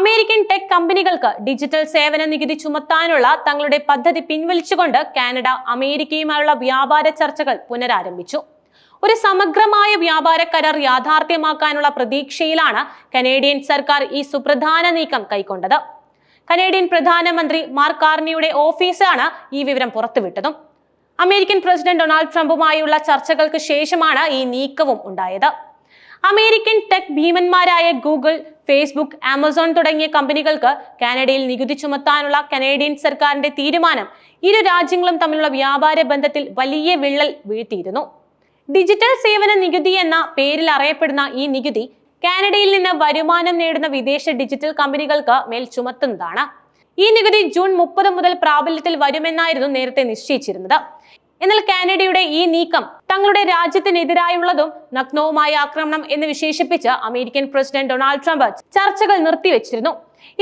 American tech കമ്പനികൾക്ക് digital സേവന നികുതി ചുമത്താനുള്ള തങ്ങളുടെ പദ്ധതി പിൻവലിച്ചുകൊണ്ട് കാനഡ അമേരിക്കയുമായുള്ള വ്യാപാര ചർച്ചകൾ പുനരാരംഭിച്ചു. ഒരു സമഗ്രമായ വ്യാപാര കരാർ യാഥാർത്ഥ്യമാക്കാനുള്ള പ്രതീക്ഷയിലാണ് കനേഡിയൻ സർക്കാർ ഈ സുപ്രധാന നീക്കം കൈക്കൊണ്ടത്. കനേഡിയൻ പ്രധാനമന്ത്രി മാർക്ക് കാർണിയുടെ ഓഫീസാണ് ഈ വിവരം പുറത്തുവിട്ടതും. അമേരിക്കൻ പ്രസിഡന്റ് ഡൊണാൾഡ് ട്രംപുമായുള്ള ചർച്ചകൾക്ക് ശേഷമാണ് ഈ നീക്കവും ഉണ്ടായത്. അമേരിക്കൻ ടെക് ഭീമന്മാരായ ഗൂഗിൾ ഫേസ്ബുക്ക് ആമസോൺ തുടങ്ങിയ കമ്പനികൾക്ക് കാനഡയിൽ നികുതി ചുമത്താനുള്ള കനേഡിയൻ സർക്കാരിന്റെ തീരുമാനം ഇരു രാജ്യങ്ങളും തമ്മിലുള്ള വ്യാപാര ബന്ധത്തിൽ വലിയ വിള്ളൽ വീഴ്ത്തിയിരുന്നു. ഡിജിറ്റൽ സേവന നികുതി എന്ന പേരിൽ അറിയപ്പെടുന്ന ഈ നികുതി കാനഡയിൽ നിന്ന് വരുമാനം നേടുന്ന വിദേശ ഡിജിറ്റൽ കമ്പനികൾക്ക് മേൽ ചുമത്തുന്നതാണ്. ഈ നികുതി ജൂൺ മുപ്പത് മുതൽ പ്രാബല്യത്തിൽ വരുമെന്നായിരുന്നു നേരത്തെ നിശ്ചയിച്ചിരുന്നത്. എന്നാൽ കാനഡയുടെ ഈ നീക്കം തങ്ങളുടെ രാജ്യത്തിനെതിരായുള്ളതും നഗ്നവുമായ ആക്രമണം എന്ന് വിശേഷിപ്പിച്ച അമേരിക്കൻ പ്രസിഡന്റ് ഡൊണാൾഡ് ട്രംപ് ചർച്ചകൾ നിർത്തിവെച്ചിരുന്നു.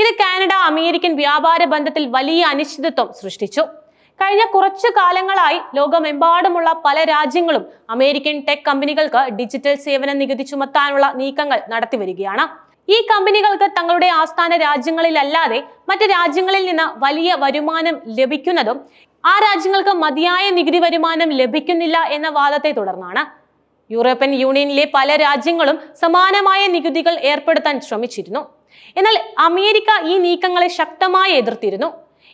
ഇത് കാനഡ അമേരിക്കൻ വ്യാപാര ബന്ധത്തിൽ വലിയ അനിശ്ചിതത്വം സൃഷ്ടിച്ചു. കഴിഞ്ഞ കുറച്ചു കാലങ്ങളായി ലോകമെമ്പാടുമുള്ള പല രാജ്യങ്ങളും അമേരിക്കൻ ടെക് കമ്പനികൾക്ക് ഡിജിറ്റൽ സേവന നികുതി ചുമത്താനുള്ള നീക്കങ്ങൾ നടത്തിവരികയാണ്. ഈ കമ്പനികൾക്ക് തങ്ങളുടെ ആസ്ഥാന രാജ്യങ്ങളിലല്ലാതെ മറ്റ് രാജ്യങ്ങളിൽ നിന്ന് വലിയ വരുമാനം ലഭിക്കുന്നതും ആ രാജ്യങ്ങൾക്ക് മതിയായ നികുതി വരുമാനം ലഭിക്കുന്നില്ല എന്ന വാദത്തെ തുടർന്നാണ് യൂറോപ്യൻ യൂണിയനിലെ പല രാജ്യങ്ങളും സമാനമായ നികുതികൾ ഏർപ്പെടുത്താൻ ശ്രമിച്ചിരുന്നു. എന്നാൽ അമേരിക്ക ഈ നീക്കങ്ങളെ ശക്തമായി എതിർത്തിരുന്നു.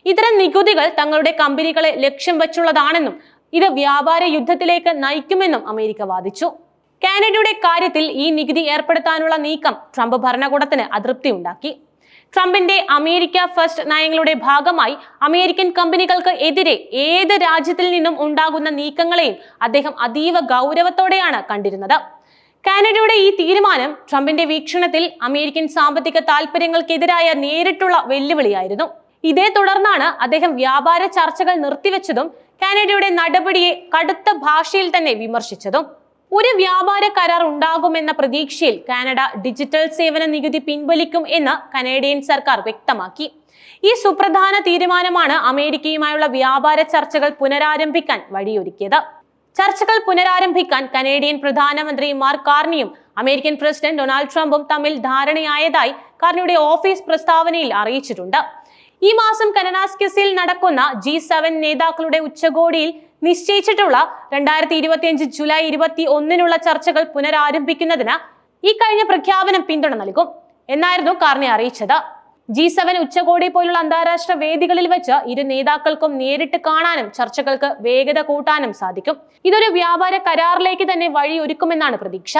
ഇത്തരം നികുതികൾ തങ്ങളുടെ കമ്പനികളെ ലക്ഷ്യം വെച്ചുള്ളതാണെന്നും ഇത് വ്യാപാര യുദ്ധത്തിലേക്ക് നയിക്കുമെന്നും അമേരിക്ക വാദിച്ചു. കാനഡയുടെ കാര്യത്തിൽ ഈ നികുതി ഏർപ്പെടുത്താനുള്ള നീക്കം ട്രംപ് ഭരണകൂടത്തിന് അതൃപ്തി ഉണ്ടാക്കി. ട്രംപിന്റെ അമേരിക്ക ഫസ്റ്റ് നയങ്ങളുടെ ഭാഗമായി അമേരിക്കൻ കമ്പനികൾക്ക് എതിരെ ഏത് രാജ്യത്തിൽ നിന്നും ഉണ്ടാകുന്ന നീക്കങ്ങളെയും അദ്ദേഹം അതീവ ഗൗരവത്തോടെയാണ് കണ്ടിരുന്നത്. കാനഡയുടെ ഈ തീരുമാനം ട്രംപിന്റെ വീക്ഷണത്തിൽ അമേരിക്കൻ സാമ്പത്തിക താൽപര്യങ്ങൾക്കെതിരായ നേരിട്ടുള്ള വെല്ലുവിളിയായിരുന്നു. ഇതേ തുടർന്നാണ് അദ്ദേഹം വ്യാപാര ചർച്ചകൾ നിർത്തിവെച്ചതും കാനഡയുടെ നടപടിയെ കടുത്ത ഭാഷയിൽ തന്നെ വിമർശിച്ചതും. ഒരു വ്യാപാര കരാർ ഉണ്ടാകുമെന്ന പ്രതീക്ഷയിൽ കാനഡ ഡിജിറ്റൽ സേവന നികുതി പിൻവലിക്കും എന്ന് കനേഡിയൻ സർക്കാർ വ്യക്തമാക്കി. ഈ സുപ്രധാന തീരുമാനമാണ് അമേരിക്കയുമായുള്ള വ്യാപാര ചർച്ചകൾ പുനരാരംഭിക്കാൻ വഴിയൊരുക്കിയത്. ചർച്ചകൾ പുനരാരംഭിക്കാൻ കനേഡിയൻ പ്രധാനമന്ത്രി മാർക്ക് കാർണിയും അമേരിക്കൻ പ്രസിഡന്റ് ഡൊണാൾഡ് ട്രംപും തമ്മിൽ ധാരണയായതായി കാർണിയുടെ ഓഫീസ് പ്രസ്താവനയിൽ അറിയിച്ചിട്ടുണ്ട്. ഈ മാസം കനനാസ്കസിൽ നടക്കുന്ന ജി സെവൻ നേതാക്കളുടെ ഉച്ചകോടിയിൽ നിശ്ചയിച്ചിട്ടുള്ള രണ്ടായിരത്തി ഇരുപത്തിയഞ്ച് ജൂലൈ ഇരുപത്തി ഒന്നിനുള്ള ചർച്ചകൾ പുനരാരംഭിക്കുന്നതിന് ഈ കഴിഞ്ഞ പ്രഖ്യാപനം പിന്തുണ നൽകും എന്നായിരുന്നു കാർണി അറിയിച്ചത്. ജി സെവൻ ഉച്ചകോടി പോലുള്ള അന്താരാഷ്ട്ര വേദികളിൽ വെച്ച് ഇരു നേതാക്കൾക്കും നേരിട്ട് കാണാനും ചർച്ചകൾക്ക് വേഗത കൂട്ടാനും സാധിക്കും. ഇതൊരു വ്യാപാര കരാറിലേക്ക് തന്നെ വഴിയൊരുക്കുമെന്നാണ് പ്രതീക്ഷ.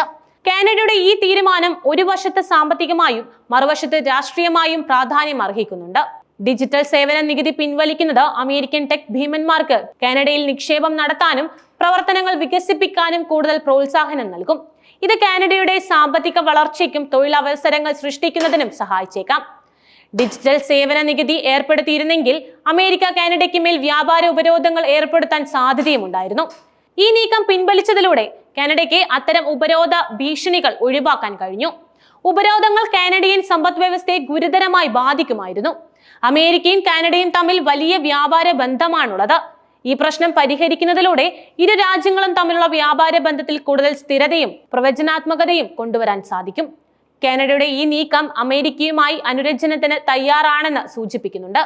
കാനഡയുടെ ഈ തീരുമാനം ഒരു വശത്ത് സാമ്പത്തികമായും മറുവശത്ത് രാഷ്ട്രീയമായും പ്രാധാന്യം അർഹിക്കുന്നുണ്ട്. ഡിജിറ്റൽ സേവന നികുതി പിൻവലിക്കുന്നത് അമേരിക്കൻ ടെക് ഭീമന്മാർക്ക്. കാനഡയിൽ നിക്ഷേപം നടത്താനും പ്രവർത്തനങ്ങൾ വികസിപ്പിക്കാനും കൂടുതൽ പ്രോത്സാഹനം നൽകും. ഇത് കാനഡയുടെ സാമ്പത്തിക വളർച്ചയ്ക്കും തൊഴിലവസരങ്ങൾ സൃഷ്ടിക്കുന്നതിനും സഹായിച്ചേക്കാം. ഡിജിറ്റൽ സേവന നികുതി ഏർപ്പെടുത്തിയിരുന്നെങ്കിൽ അമേരിക്ക കാനഡയ്ക്ക് മേൽ വ്യാപാര ഉപരോധങ്ങൾ ഏർപ്പെടുത്താൻ സാധ്യതയുമുണ്ടായിരുന്നു. ഈ നീക്കം പിൻവലിച്ചതിലൂടെ കാനഡയ്ക്ക് അത്തരം ഉപരോധ ഭീഷണികൾ ഒഴിവാക്കാൻ കഴിഞ്ഞു. ഉപരോധങ്ങൾ കാനഡിയൻ സമ്പദ് വ്യവസ്ഥയെ ഗുരുതരമായി ബാധിക്കുമായിരുന്നു. അമേരിക്കയും കാനഡയും തമ്മിൽ വലിയ വ്യാപാര ബന്ധമാണുള്ളത്. ഈ പ്രശ്നം പരിഹരിക്കുന്നതിലൂടെ ഇരു രാജ്യങ്ങളും തമ്മിലുള്ള വ്യാപാര ബന്ധത്തിൽ കൂടുതൽ സ്ഥിരതയും പ്രവചനാത്മകതയും കൊണ്ടുവരാൻ സാധിക്കും. കാനഡയുടെ ഈ നീക്കം അമേരിക്കയുമായി അനുരഞ്ജനത്തിന് തയ്യാറാണെന്ന് സൂചിപ്പിക്കുന്നുണ്ട്.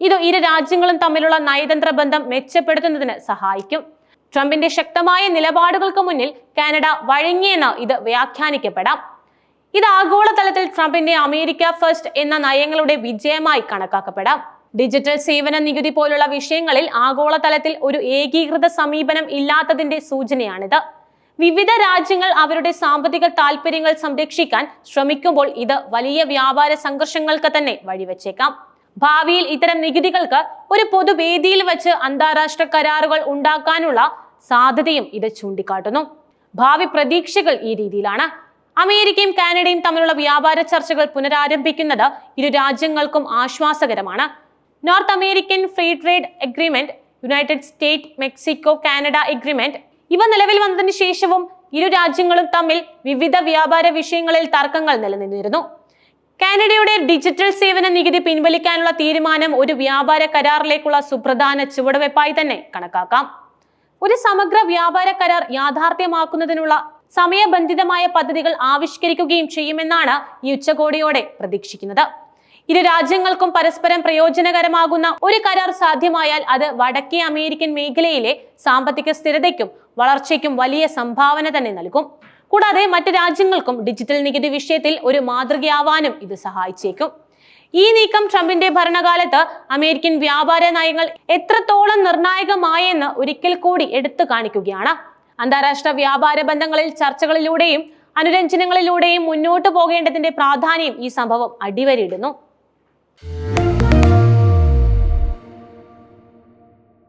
ഇത് ഇരു രാജ്യങ്ങളും തമ്മിലുള്ള നയതന്ത്ര ബന്ധം മെച്ചപ്പെടുത്തുന്നതിന് സഹായിക്കും. ട്രംപിന്റെ ശക്തമായ നിലപാടുകൾക്ക് മുന്നിൽ കാനഡ വഴങ്ങിയെന്ന് ഇത് വ്യാഖ്യാനിക്കപ്പെടാം. ഇത് ആഗോളതലത്തിൽ ട്രംപിന്റെ അമേരിക്ക ഫസ്റ്റ് എന്ന നയങ്ങളുടെ വിജയമായി കണക്കാക്കപ്പെടാം. ഡിജിറ്റൽ സേവന നികുതി പോലുള്ള വിഷയങ്ങളിൽ ആഗോളതലത്തിൽ ഒരു ഏകീകൃത സമീപനം ഇല്ലാത്തതിന്റെ സൂചനയാണിത്. വിവിധ രാജ്യങ്ങൾ അവരുടെ സാമ്പത്തിക താൽപര്യങ്ങൾ സംരക്ഷിക്കാൻ ശ്രമിക്കുമ്പോൾ ഇത് വലിയ വ്യാപാര സംഘർഷങ്ങൾക്ക് തന്നെ വഴിവെച്ചേക്കാം. ഭാവിയിൽ ഇത്തരം നികുതികൾക്ക് ഒരു പൊതുവേദിയിൽ വെച്ച് അന്താരാഷ്ട്ര കരാറുകൾ ഉണ്ടാക്കാനുള്ള സാധ്യതയും ഇത് ചൂണ്ടിക്കാട്ടുന്നു. ഭാവി പ്രതീക്ഷകൾ ഈ രീതിയിലാണ്. അമേരിക്കയും കാനഡയും തമ്മിലുള്ള വ്യാപാര ചർച്ചകൾ പുനരാരംഭിക്കുന്നത് ഇരു രാജ്യങ്ങൾക്കും ആശ്വാസകരമാണ്. North American free trade agreement United State Mexico Canada agreement ഇവ നിലവിൽ വന്നതിന് ശേഷവും ഇരു രാജ്യങ്ങളും തമ്മിൽ വിവിധ വ്യാപാര വിഷയങ്ങളിൽ തർക്കങ്ങൾ നിലനിന്നിരുന്നു. കാനഡയുടെ ഡിജിറ്റൽ സേവന നികുതി പിൻവലിക്കാനുള്ള തീരുമാനം ഒരു വ്യാപാര കരാറിലേക്കുള്ള സുപ്രധാന ചുവടുവെപ്പായി തന്നെ കണക്കാക്കാം. ഒരു സമഗ്ര വ്യാപാര കരാർ യാഥാർത്ഥ്യമാക്കുന്നതിനുള്ള സമയബന്ധിതമായ പദ്ധതികൾ ആവിഷ്കരിക്കുകയും ചെയ്യുമെന്നാണ് ഈ ഉച്ചകോടിയോടെ പ്രതീക്ഷിക്കുന്നത്. ഇരു രാജ്യങ്ങൾക്കും പരസ്പരം പ്രയോജനകരമാകുന്ന ഒരു കരാർ സാധ്യമായാൽ അത് വടക്കേ അമേരിക്കൻ മേഖലയിലെ സാമ്പത്തിക സ്ഥിരതയ്ക്കും വളർച്ചയ്ക്കും വലിയ സംഭാവന തന്നെ നൽകും. കൂടാതെ മറ്റ് രാജ്യങ്ങൾക്കും ഡിജിറ്റൽ നികുതി വിഷയത്തിൽ ഒരു മാതൃകയാവാനും ഇത് സഹായിച്ചേക്കും. ഈ നീക്കം ട്രംപിന്റെ ഭരണകാലത്ത് അമേരിക്കൻ വ്യാപാര നയങ്ങൾ എത്രത്തോളം നിർണായകമായെന്ന് ഒരിക്കൽ കൂടി എടുത്തു കാണിക്കുകയാണ്. അന്താരാഷ്ട്ര വ്യാപാര ബന്ധങ്ങളിൽ ചർച്ചകളിലൂടെയും അനുരഞ്ജനങ്ങളിലൂടെയും മുന്നോട്ടു പോകേണ്ടതിന്റെ പ്രാധാന്യം ഈ സംഭവം അടിവരയിടുന്നു.